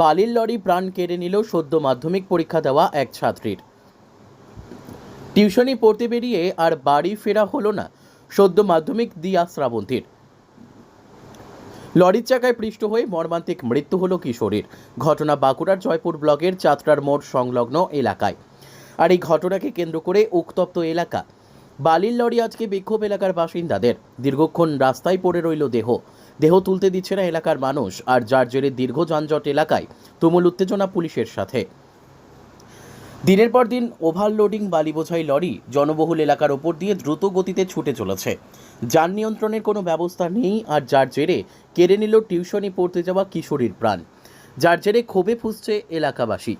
বালির লরি প্রাণ কেড়ে নিল সদ্য মাধ্যমিক পরীক্ষা দেওয়া এক ছাত্রীর। টিউশনি পড়তে বেরিয়ে আর বাড়ি ফেরা হলো না সদ্য মাধ্যমিক দিয়া শ্রাবন্তীর। লরির চাকায় পৃষ্ঠ হয়ে মর্মান্তিক মৃত্যু হলো কিশোরীর। ঘটনা বাঁকুড়ার জয়পুর ব্লকের চাতরার মোড় সংলগ্ন এলাকায়। আর এই ঘটনাকে কেন্দ্র করে উত্তপ্ত এলাকা। বালির লরি আজকে বিক্ষোভ এলাকার বাসিন্দাদের। দীর্ঘক্ষণ রাস্তায় পড়ে রইল দেহ। দেহ তুলতে দিচ্ছে না এলাকার মানুষ, আর যার জেরে দীর্ঘ যানজট এলাকায় তুমুল উত্তেজনা পুলিশের সাথে। দিনের পর দিন ওভারলোডিং বালি বোঝাই লরি জনবহুল এলাকার ওপর দিয়ে দ্রুত গতিতে ছুটে চলেছে। যান নিয়ন্ত্রণের কোনো ব্যবস্থা নেই, আর যার জেরে কেড়ে নিল টিউশনি পড়তে যাওয়া কিশোরীর প্রাণ, যার জেরে ক্ষোভে ফুসছে এলাকাবাসী।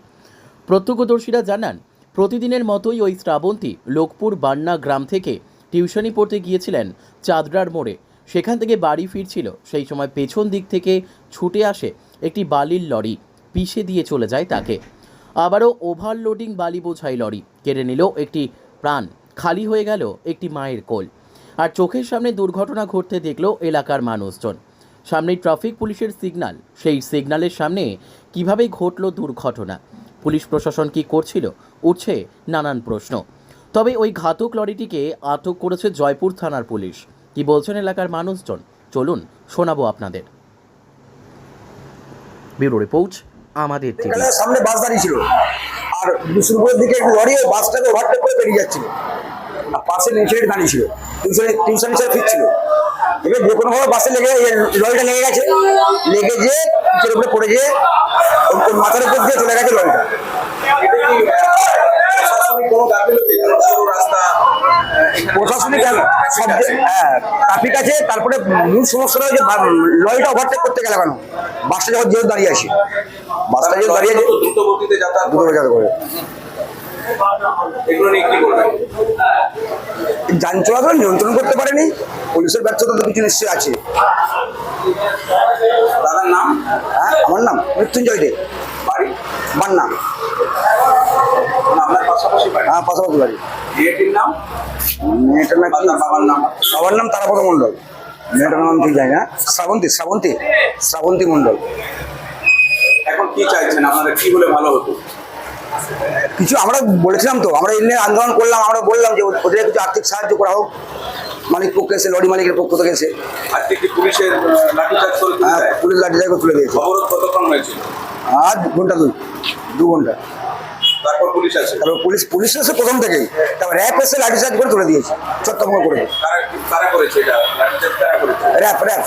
প্রত্যক্ষদর্শীরা জানান, প্রতিদিনের মতোই ওই শ্রাবন্তী লোকপুর বান্না গ্রাম থেকে টিউশনি পড়তে গিয়েছিলেন চাদরার মোড়ে। সেখান থেকে বাড়ি ফিরছিল। সেই সময় পেছন দিক থেকে ছুটে আসে একটি বালির লরি, পিষে দিয়ে চলে যায় তাকে। আবারও ওভারলোডিং বালি বোঝাই লরি, কেড়ে নিল একটি প্রাণ, খালি হয়ে গেল একটি মায়ের কোল। আর চোখের সামনে দুর্ঘটনা ঘটতে দেখল এলাকার মানুষজন। সামনে ট্রাফিক পুলিশের সিগন্যাল সেই সিগনালের সামনে কীভাবে ঘটল দুর্ঘটনা? পুলিশ প্রশাসন কি করছিল? উঠছে নানান প্রশ্ন। তবে ওই ঘাতক লরিটিকে আটক করেছে জয়পুর থানার পুলিশ। কি বলছেন এলাকার মানুষজন? চলুন শোনাবো আপনাদের। ব্যুরো রিপোর্ট, আমাদের সামনে বাস দাঁড়িয়ে ছিল। আর বিষ্ণুপুরের দিকে একটু লরি বাসটাকে ওভারটেক করে বেরিয়ে যাচ্ছিল। আর পাশে নিচে দাঁড়িয়ে ছিল। টিউশনে টিউশন ছেড়ে ফিরছিল। এবার যে কোনো ভাবে বাসে লেগে লরিটা লেগে গেছে। লেগে যে পিছের উপরে পড়ে যে ওর- ওর মাথার উপর দিয়ে চলে গেছে লরিটা। হ্যাঁ ট্রাফিক আছে তারপরে মূল সমস্যাটা হচ্ছে লরিটা ওভারটেক করতে গেলে কেন? বাসটা যখন যেহেতু দাঁড়িয়ে আছে বাসটা যেহেতু দাঁড়িয়ে আছে দ্রুত গতিতে যাতায়াত করে। যান চলাচল নিয়ন্ত্রণ করতে পারেনি পুলিশের ব্যর্থতা তো কিছু নিশ্চয়ই আছে। দাদার নাম? হ্যাঁ আমার নাম মৃত্যুঞ্জয় দে। বাড়ি? বান্না। মানে আপনার পাশাপাশি হ্যাঁ পাশাপাশি বাড়ি। নাম? মেয়েটার নাম কি? বাবার নাম তারাপদ মণ্ডল। মেয়েটার নাম ঠিক জানি না? শ্রাবন্তী শ্রাবন্তী শ্রাবন্তী মণ্ডল। এখন কি চাইছেন? আপনারা কি হলে ভালো হতো? কিছু আমরা বলেছিলাম তো আমরা এমনি আন্দোলন করলাম আমরা বললাম যে ওদের কিছু আর্থিক সাহায্য করা হোক। মালিক পক্ষে এসে লরি মালিকের পক্ষ থেকে এসে। আজকে কি পুলিশের আহ, লাঠিচার্জ করে তুলে হ্যাঁ দেয়? পুলিশ লাঠি জায়গা তুলে দিয়েছে। অবরোধ কতক্ষণ হয়েছিল আর দু ঘণ্টা দুই দু ঘণ্টা। পুলিশ আছে। তারপর পুলিশ পুলিশ এসে প্রথম থেকেই তারপর র্যাপ এসে লাঠি চার্জ করে তুলে দিয়েছে চট্টগ্রাম করে। কারা করেছে এটা? লাঠিচার্জ র্যাপ র্যাপ